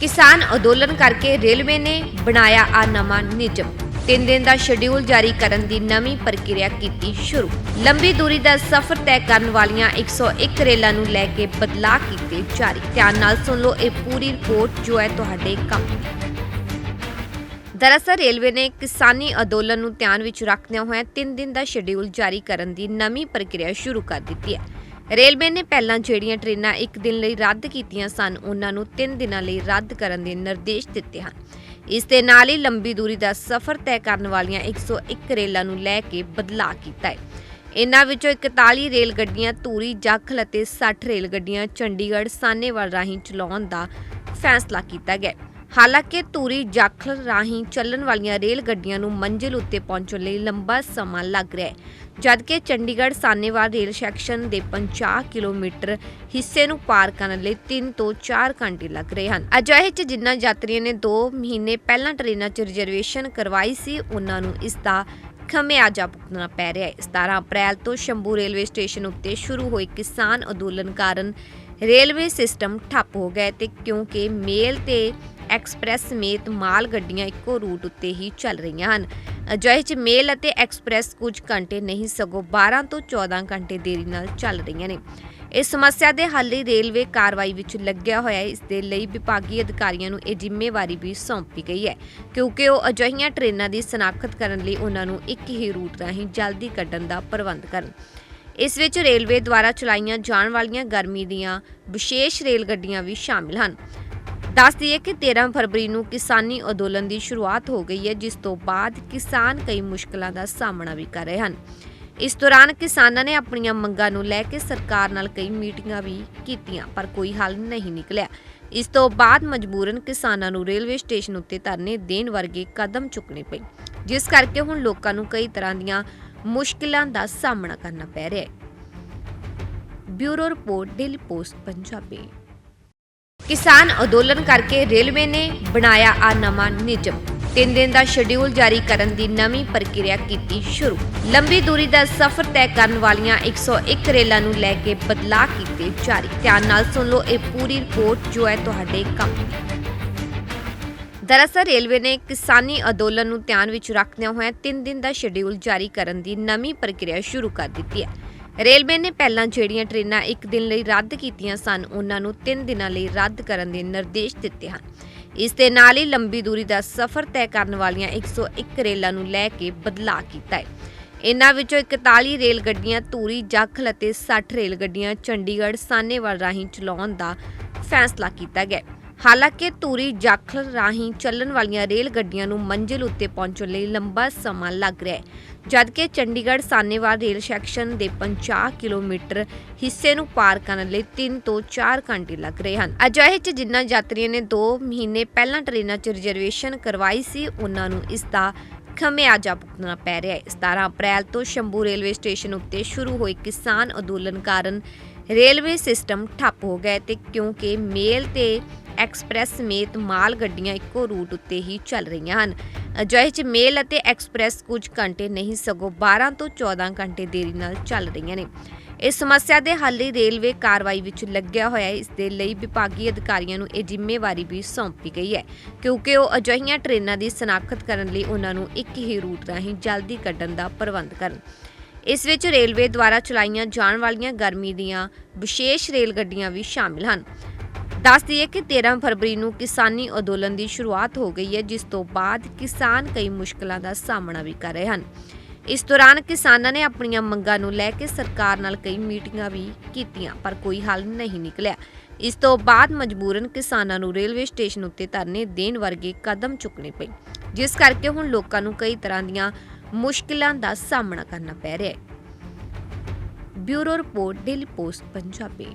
ਕਿਸਾਨ ਅੰਦੋਲਨ ਕਰਕੇ ਰੇਲਵੇ ਨੇ ਬਣਾਇਆ ਆ ਨਵਾਂ ਨਿਯਮ। ਤਿੰਨ ਦਿਨ ਦਾ ਸ਼ਡਿਊਲ ਜਾਰੀ ਕਰਨ ਦੀ ਨਵੀਂ ਪ੍ਰਕਿਰਿਆ ਕੀਤੀ ਸ਼ੁਰੂ। ਲੰਬੀ ਦੂਰੀ ਦਾ ਸਫ਼ਰ ਤੈਅ ਕਰਨ ਵਾਲੀਆਂ 101 ਰੇਲਾਂ ਨੂੰ ਲੈ ਕੇ ਬਦਲਾਅ ਕੀਤੇ ਜਾਰੀ। ਧਿਆਨ ਨਾਲ ਸੁਣ ਲਓ ਇਹ ਪੂਰੀ ਰਿਪੋਰਟ ਜੋ ਹੈ ਤੁਹਾਡੇ ਕੰਮ ਦਰਅਸਲ ਰੇਲਵੇ ਨੇ ਕਿਸਾਨੀ ਅੰਦੋਲਨ ਨੂੰ ਧਿਆਨ ਵਿੱਚ ਰੱਖਦਿਆਂ ਹੋਇਆਂ 3 ਦਿਨ ਦਾ ਸ਼ਡਿਊਲ ਜਾਰੀ ਕਰਨ ਦੀ ਨਵੀਂ ਪ੍ਰਕਿਰਿਆ ਸ਼ੁਰੂ ਕਰ ਦਿੱਤੀ ਹੈ। ਰੇਲਵੇ ਨੇ ਪਹਿਲਾਂ ਜਿਹੜੀਆਂ ਟ੍ਰੇਨਾਂ ਇੱਕ ਦਿਨ ਲਈ ਰੱਦ ਕੀਤੀਆਂ ਸਨ, ਉਹਨਾਂ ਨੂੰ 3 ਦਿਨਾਂ ਲਈ ਰੱਦ ਕਰਨ ਦੇ ਨਿਰਦੇਸ਼ ਦਿੱਤੇ ਹਨ। ਇਸ ਦੇ ਨਾਲ ਹੀ ਲੰਬੀ ਦੂਰੀ ਦਾ ਸਫ਼ਰ ਤੈਅ ਕਰਨ ਵਾਲੀਆਂ 101 ਰੇਲਾਂ ਨੂੰ ਲੈ ਕੇ ਬਦਲਾਅ ਕੀਤਾ ਹੈ। ਇਨ੍ਹਾਂ ਵਿੱਚੋਂ 41 ਰੇਲ ਗੱਡੀਆਂ ਧੂਰੀ, ਜਾਖਲ ਅਤੇ 60 ਰੇਲ ਗੱਡੀਆਂ ਚੰਡੀਗੜ੍ਹ ਸਾਨੇਵਾਲ ਰਾਹੀਂ ਚਲਾਉਣ ਦਾ ਫੈਸਲਾ ਕੀਤਾ ਗਿਆ ਹਾਲਾਂਕਿ ਧੂਰੀ ਜਾਖਲ ਰਾਹੀਂ ਚੱਲਣ ਵਾਲੀਆਂ ਰੇਲ ਗੱਡੀਆਂ ਨੂੰ ਮੰਜ਼ਿਲ ਉੱਤੇ ਪਹੁੰਚਣ ਲਈ ਲੰਬਾ ਸਮਾਂ ਲੱਗ ਰਿਹਾ ਹੈ। ਜਦਕਿ ਚੰਡੀਗੜ੍ਹ ਸਾਨੇਵਾਲ ਰੇਲ ਸੈਕਸ਼ਨ ਦੇ 50 ਕਿਲੋਮੀਟਰ ਹਿੱਸੇ ਨੂੰ ਪਾਰ ਕਰਨ ਲਈ 3 ਤੋਂ 4 ਘੰਟੇ ਲੱਗ ਰਹੇ ਹਨ। ਅਜਿਹੇ ਚ ਜਿਨ੍ਹਾਂ ਯਾਤਰੀਆਂ ਨੇ 2 ਮਹੀਨੇ ਪਹਿਲਾਂ ਟ੍ਰੇਨਾਂ 'ਚ ਰਿਜ਼ਰਵੇਸ਼ਨ ਕਰਵਾਈ ਸੀ, ਉਹਨਾਂ ਨੂੰ ਇਸ ਦਾ ਖਮਿਆਜਾ ਭੁਗਤਣਾ ਪੈ ਰਿਹਾ ਹੈ। 17 ਅਪ੍ਰੈਲ ਤੋਂ ਸ਼ੰਭੂ ਰੇਲਵੇ ਸਟੇਸ਼ਨ ਉੱਤੇ ਸ਼ੁਰੂ ਹੋਏ ਕਿਸਾਨ ਅੰਦੋਲਨ ਕਾਰਨ ਰੇਲਵੇ ਸਿਸਟਮ ਠੱਪ ਹੋ ਗਿਆ ਹੈ ਤੇ ਕਿਉਂਕਿ ਮੇਲ ਤੇ ਐਕਸਪ੍ਰੈਸ ਸਮੇਤ ਮਾਲ ਗੱਡੀਆਂ ਇੱਕੋ ਰੂਟ ਉੱਤੇ ਹੀ ਚੱਲ ਰਹੀਆਂ ਹਨ। ਅਜਿਹੇ ਚ ਮੇਲ ਅਤੇ ਐਕਸਪ੍ਰੈਸ ਕੁਝ ਘੰਟੇ ਨਹੀਂ, ਸਗੋਂ 12 ਤੋਂ 14 ਘੰਟੇ ਦੇਰੀ ਨਾਲ ਚੱਲ ਰਹੀਆਂ ਨੇ। ਇਸ ਸਮੱਸਿਆ ਦੇ ਹੱਲ ਲਈ ਰੇਲਵੇ ਕਾਰਵਾਈ ਵਿੱਚ ਲੱਗਿਆ ਹੋਇਆ ਹੈ। ਇਸ ਦੇ ਲਈ ਵਿਭਾਗੀ ਅਧਿਕਾਰੀਆਂ ਨੂੰ ਇਹ ਜ਼ਿੰਮੇਵਾਰੀ ਵੀ ਸੌਂਪੀ ਗਈ ਹੈ, ਕਿਉਂਕਿ ਉਹ ਅਜਿਹੀਆਂ ਟ੍ਰੇਨਾਂ ਦੀ ਸਨਾਖਤ ਕਰਨ ਲਈ ਉਹਨਾਂ ਨੂੰ ਇੱਕ ਹੀ ਰੂਟ ਰਾਹੀਂ ਜਲਦੀ ਕੱਢਣ ਦਾ ਪ੍ਰਬੰਧ ਕਰਨ। ਇਸ ਵਿੱਚ ਰੇਲਵੇ ਦੁਆਰਾ ਚਲਾਈਆਂ ਜਾਣ ਵਾਲੀਆਂ ਗਰਮੀ ਦੀਆਂ ਵਿਸ਼ੇਸ਼ ਰੇਲ ਗੱਡੀਆਂ ਵੀ ਸ਼ਾਮਿਲ ਹਨ। ਦੱਸ ਦਈਏ ਕਿ 13 ਫਰਵਰੀ ਨੂੰ ਕਿਸਾਨੀ ਅੰਦੋਲਨ ਦੀ ਸ਼ੁਰੂਆਤ ਹੋ ਗਈ ਹੈ, ਜਿਸ ਤੋਂ ਬਾਅਦ ਕਿਸਾਨ ਕਈ ਮੁਸ਼ਕਲਾਂ ਦਾ ਸਾਹਮਣਾ ਵੀ ਕਰ ਰਹੇ ਹਨ। ਇਸ ਦੌਰਾਨ ਕਿਸਾਨਾਂ ਨੇ ਆਪਣੀਆਂ ਮੰਗਾਂ ਨੂੰ ਲੈ ਕੇ ਸਰਕਾਰ ਨਾਲ ਕਈ ਮੀਟਿੰਗਾਂ ਵੀ ਕੀਤੀਆਂ, ਪਰ ਕੋਈ ਹੱਲ ਨਹੀਂ ਨਿਕਲਿਆ। ਇਸ ਤੋਂ ਬਾਅਦ ਮਜਬੂਰਨ ਕਿਸਾਨਾਂ ਨੂੰ ਰੇਲਵੇ ਸਟੇਸ਼ਨ ਉੱਤੇ ਧਰਨੇ ਦੇਣ ਵਰਗੇ ਕਦਮ ਚੁੱਕਣੇ ਪਏ, ਜਿਸ ਕਰਕੇ ਹੁਣ ਲੋਕਾਂ ਨੂੰ ਕਈ ਤਰ੍ਹਾਂ ਦੀਆਂ ਮੁਸ਼ਕਲਾਂ ਦਾ ਸਾਹਮਣਾ ਕਰਨਾ ਪੈ ਰਿਹਾ ਹੈ। Bureau report, daily post, Punjabi. ਕਿਸਾਨ ਅੰਦੋਲਨ ਕਰਕੇ ਰੇਲਵੇ ਨੇ ਬਣਾਇਆ ਆ ਨਵਾਂ ਨਿਯਮ। ਤਿੰਨ ਦਿਨ ਦਾ ਸ਼ਡਿਊਲ ਜਾਰੀ ਕਰਨ ਦੀ ਨਵੀਂ ਪ੍ਰਕਿਰਿਆ ਕੀਤੀ ਸ਼ੁਰੂ। ਲੰਬੀ ਦੂਰੀ ਦਾ ਸਫ਼ਰ ਤੈਅ ਕਰਨ ਵਾਲੀਆਂ 101 ਰੇਲਾਂ ਨੂੰ ਲੈ ਕੇ ਬਦਲਾਅ ਕੀਤੇ ਜਾਰੀ। ਧਿਆਨ ਨਾਲ ਸੁਣ ਲਓ ਇਹ ਪੂਰੀ ਰਿਪੋਰਟ ਜੋ ਹੈ ਤੁਹਾਡੇ ਕੰਮ ਦਰਅਸਲ ਰੇਲਵੇ ਨੇ ਕਿਸਾਨੀ ਅੰਦੋਲਨ ਨੂੰ ਧਿਆਨ ਵਿੱਚ ਰੱਖਦਿਆਂ ਹੋਇਆਂ 3 ਦਿਨ ਦਾ ਸ਼ਡਿਊਲ ਜਾਰੀ ਕਰਨ ਦੀ ਨਵੀਂ ਪ੍ਰਕਿਰਿਆ ਸ਼ੁਰੂ ਕਰ ਦਿੱਤੀ ਹੈ। ਰੇਲਵੇ ਨੇ ਪਹਿਲਾਂ ਜਿਹੜੀਆਂ ਟ੍ਰੇਨਾਂ ਇੱਕ ਦਿਨ ਲਈ ਰੱਦ ਕੀਤੀਆਂ ਸਨ, ਉਹਨਾਂ ਨੂੰ 3 ਦਿਨਾਂ ਲਈ ਰੱਦ ਕਰਨ ਦੇ ਨਿਰਦੇਸ਼ ਦਿੱਤੇ ਹਨ। ਇਸ ਦੇ ਨਾਲ ਹੀ ਲੰਬੀ ਦੂਰੀ ਦਾ ਸਫ਼ਰ ਤੈਅ ਕਰਨ ਵਾਲੀਆਂ 101 ਰੇਲਾਂ ਨੂੰ ਲੈ ਕੇ ਬਦਲਾਅ ਕੀਤਾ ਹੈ। ਇਨ੍ਹਾਂ ਵਿੱਚੋਂ 41 ਰੇਲ ਗੱਡੀਆਂ ਧੂਰੀ, ਜਾਖਲ ਅਤੇ 60 ਰੇਲ ਗੱਡੀਆਂ ਚੰਡੀਗੜ੍ਹ ਸਾਨੇਵਾਲ ਰਾਹੀਂ ਚਲਾਉਣ ਦਾ ਫੈਸਲਾ ਕੀਤਾ ਗਿਆ ਹਾਲਾਂਕਿ ਧੂਰੀ ਜਾਖਲ ਰਾਹੀਂ ਚੱਲਣ ਵਾਲੀਆਂ ਰੇਲ ਗੱਡੀਆਂ ਨੂੰ ਮੰਜ਼ਿਲ ਉੱਤੇ ਪਹੁੰਚਣ ਲਈ ਲੰਬਾ ਸਮਾਂ ਲੱਗ ਰਿਹਾ ਹੈ। ਜਦਕਿ ਚੰਡੀਗੜ੍ਹ ਸਾਨੇਵਾਲ ਰੇਲ ਸੈਕਸ਼ਨ ਦੇ 50 ਕਿਲੋਮੀਟਰ ਹਿੱਸੇ ਨੂੰ ਪਾਰ ਕਰਨ ਲਈ 3 ਤੋਂ 4 ਘੰਟੇ ਲੱਗ ਰਹੇ ਹਨ। ਅਜਿਹੇ ਚ ਜਿਨ੍ਹਾਂ ਯਾਤਰੀਆਂ ਨੇ 2 ਮਹੀਨੇ ਪਹਿਲਾਂ ਟ੍ਰੇਨਾਂ 'ਚ ਰਿਜ਼ਰਵੇਸ਼ਨ ਕਰਵਾਈ ਸੀ, ਉਹਨਾਂ ਨੂੰ ਇਸ ਦਾ ਖਮਿਆਜਾ ਭੁਗਤਣਾ ਪੈ ਰਿਹਾ ਹੈ। 17 ਅਪ੍ਰੈਲ ਤੋਂ ਸ਼ੰਭੂ ਰੇਲਵੇ ਸਟੇਸ਼ਨ ਉੱਤੇ ਸ਼ੁਰੂ ਹੋਏ ਕਿਸਾਨ ਅੰਦੋਲਨ ਕਾਰਨ ਰੇਲਵੇ ਸਿਸਟਮ ਠੱਪ ਹੋ ਗਿਆ ਹੈ ਤੇ ਕਿਉਂਕਿ ਮੇਲ ਤੇ ਐਕਸਪ੍ਰੈਸ ਸਮੇਤ ਮਾਲ ਗੱਡੀਆਂ ਇੱਕੋ ਰੂਟ ਉੱਤੇ ਹੀ ਚੱਲ ਰਹੀਆਂ ਹਨ। ਅਜਿਹੇ ਚ ਮੇਲ ਅਤੇ ਐਕਸਪ੍ਰੈਸ ਕੁਝ ਘੰਟੇ ਨਹੀਂ, ਸਗੋਂ 12 ਤੋਂ 14 ਘੰਟੇ ਦੇਰੀ ਨਾਲ ਚੱਲ ਰਹੀਆਂ ਨੇ। ਇਸ ਸਮੱਸਿਆ ਦੇ ਹੱਲ ਲਈ ਰੇਲਵੇ ਕਾਰਵਾਈ ਵਿੱਚ ਲੱਗਿਆ ਹੋਇਆ ਹੈ। ਇਸ ਦੇ ਲਈ ਵਿਭਾਗੀ ਅਧਿਕਾਰੀਆਂ ਨੂੰ ਇਹ ਜ਼ਿੰਮੇਵਾਰੀ ਵੀ ਸੌਂਪੀ ਗਈ ਹੈ, ਕਿਉਂਕਿ ਉਹ ਅਜਿਹੀਆਂ ਟ੍ਰੇਨਾਂ ਦੀ ਸਨਾਖਤ ਕਰਨ ਲਈ ਉਹਨਾਂ ਨੂੰ ਇੱਕ ਹੀ ਰੂਟ ਰਾਹੀਂ ਜਲਦੀ ਕੱਢਣ ਦਾ ਪ੍ਰਬੰਧ ਕਰਨ। ਇਸ ਵਿੱਚ ਰੇਲਵੇ ਦੁਆਰਾ ਚਲਾਈਆਂ ਜਾਣ ਵਾਲੀਆਂ ਗਰਮੀ ਦੀਆਂ ਵਿਸ਼ੇਸ਼ ਰੇਲ ਗੱਡੀਆਂ ਵੀ ਸ਼ਾਮਿਲ ਹਨ। ਦੱਸ ਦਈਏ ਕਿ 13 ਫਰਵਰੀ ਨੂੰ ਕਿਸਾਨੀ ਅੰਦੋਲਨ ਦੀ ਸ਼ੁਰੂਆਤ ਹੋ ਗਈ ਹੈ, ਜਿਸ ਤੋਂ ਬਾਅਦ ਕਿਸਾਨ ਕਈ ਮੁਸ਼ਕਲਾਂ ਦਾ ਸਾਹਮਣਾ ਵੀ ਕਰ ਰਹੇ ਹਨ। ਇਸ ਦੌਰਾਨ ਕਿਸਾਨਾਂ ਨੇ ਆਪਣੀਆਂ ਮੰਗਾਂ ਨੂੰ ਲੈ ਕੇ ਸਰਕਾਰ ਨਾਲ ਕਈ ਮੀਟਿੰਗਾਂ ਵੀ ਕੀਤੀਆਂ, ਪਰ ਕੋਈ ਹੱਲ ਨਹੀਂ ਨਿਕਲਿਆ। ਇਸ ਤੋਂ ਬਾਅਦ ਮਜਬੂਰਨ ਕਿਸਾਨਾਂ ਨੂੰ ਰੇਲਵੇ ਸਟੇਸ਼ਨ ਉੱਤੇ ਧਰਨੇ ਦੇਣ ਵਰਗੇ ਕਦਮ ਚੁੱਕਣੇ ਪਏ, ਜਿਸ ਕਰਕੇ ਹੁਣ ਲੋਕਾਂ ਨੂੰ ਕਈ ਤਰ੍ਹਾਂ ਦੀਆਂ ਮੁਸ਼ਕਲਾਂ ਦਾ ਸਾਹਮਣਾ ਕਰਨਾ ਪੈ ਰਿਹਾ ਹੈ। Bureau report, daily post, Punjabi.